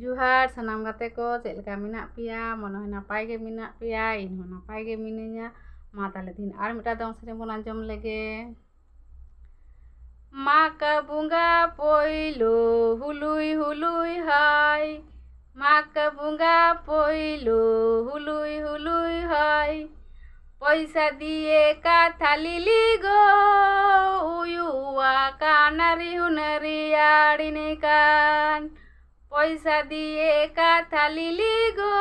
ᱡᱚᱦᱟᱨ ᱥᱟᱱᱟᱢ ᱜᱟᱛᱮ ᱠᱚ ᱪᱮᱫ ᱞᱮᱠᱟ ᱢᱮᱱᱟᱜ ᱯᱮᱭᱟ ᱢᱚᱱᱮ ᱦᱚᱭ ᱱᱟᱯᱟᱭ ᱜᱮ ᱢᱮᱱᱟᱜ ᱯᱮᱭᱟ ᱤᱧ ᱦᱚᱸ ᱱᱟᱯᱟᱭ ᱜᱮ ᱢᱤᱱᱟᱹᱧᱟ ᱢᱟ ᱛᱟᱦᱞᱮ ᱛᱤᱦᱤᱧ ᱟᱨ ᱢᱤᱫᱴᱟᱝ ᱫᱚᱝ ᱥᱮᱨᱮᱧ ᱵᱚᱱ ᱟᱸᱡᱚᱢ ᱞᱮᱜᱮ ᱢᱟᱜᱽ ᱵᱚᱸᱜᱟ ᱯᱳᱭᱞᱳ হুলুই হুলুই হয় মাঘ বঙ্গা পইলো হুলুই হুলুই হয় পয়সা দিয়ে কাঁথা লিলি গো উয়ুয়া কানারি হুনারি আড়িনে কান পয়সা দিয়ে কাঁথা লিলি গো।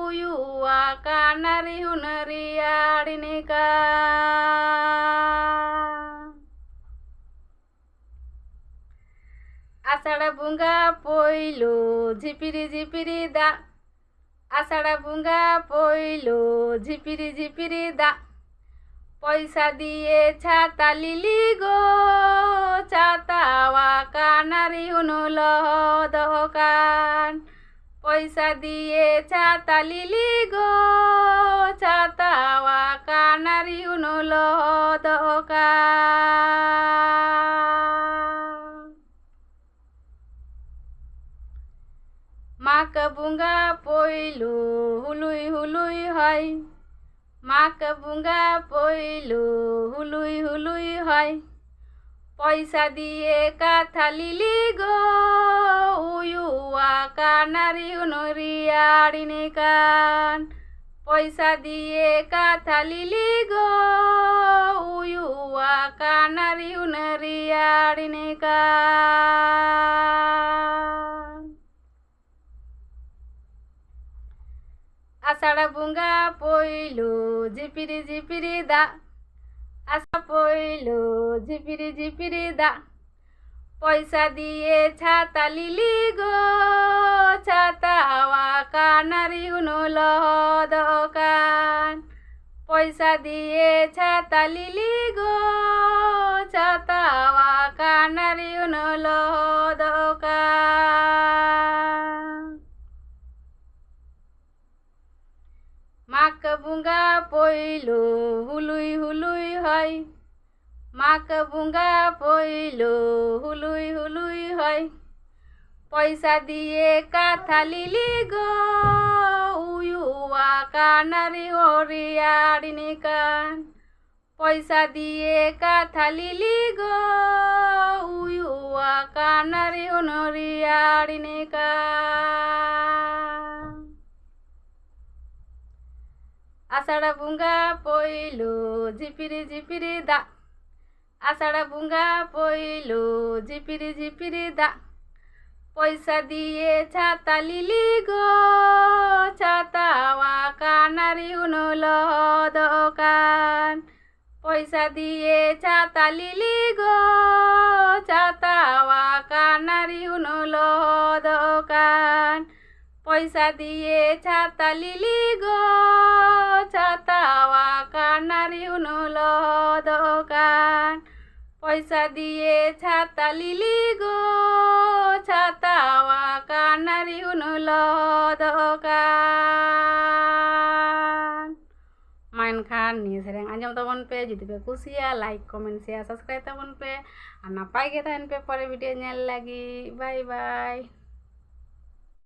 উয়ুয়া কানারি হুনারি আড়িনে কান আষাঢ় বুঙ্গা পইলো ঝিপিরি ঝিপিরি দা। আষাঢ় বুঙ্গা পইলো ঝিপিরি ঝিপিরি দা। পয়সা দিয়ে ছাতা লিলি গো। ছাতাওয়া কানারি হুনুল পয়সা দিয়ে ছাতা লিলি গো ছাতাওয়া কানারি হুনুল দহকান মাক বুঙ্গা পইলু হুলুই হুলুই হয়, মাক বুঙ্গা পইলু হুলুই হুলুই হয়। পয়সা দিয়ে কাঁথা লিলি গো। উয়ুয়া কানারি উনরিয়াড়িনে কান। পয়সা দিয়ে কাঁথা লিলি গো। উয়ুয়া কানারি উনরিয়াড়িনে কান। আষাঢ় বুঙ্গা পইলো, ঝিপিরি ঝিপিরি দা আশা পইলো ঝিপিরি ঝিপিরি দা। পয়সা দিয়ে ছাতা লিলি গো, ছাতা কানারি হুনুল দোকান। পয়সা দিয়ে ছাতা লিলি গো, ছাতা কানারি হুনুল দোকান। মাক বুঙ্গা পইলো মাক বুঙ্গা পইলো, হুলুই হুলুই হয়। পয়সা দিয়ে কাঁথা লিলি গো উয়ুয়া কানারি হরিয়াড়িনি কান। পয়সা দিয়ে কাঁথা লিলি গো উয়ুয়া কানারি হরিয়াড়িনি কান। আষাঢ় বুঙ্গা পইলো, ঝিপিরি ঝিপিরি দা আষাঢ় বুঙ্গা পইলো, ঝিপিরি ঝিপিরি দা। পয়সা দিয়ে ছাতা লিলি গো ছাতাওয়া কানারি উনুল দোকান পয়সা দিয়ে ছাতা লিলি গো ছাতাওয়া কানারি উনুল দোকান পয়সা দিয়ে ছাতা লিলি গো ছাতাওয়া কানারি উনুল পয়সা দিয়ে ছাতা লিলি গো ছাতা কানারি উনুল mainkan nih sering anjam teman pe jadi pe kusia like comment share subscribe teman pe anak pai kita pe pada videonya lagi bye bye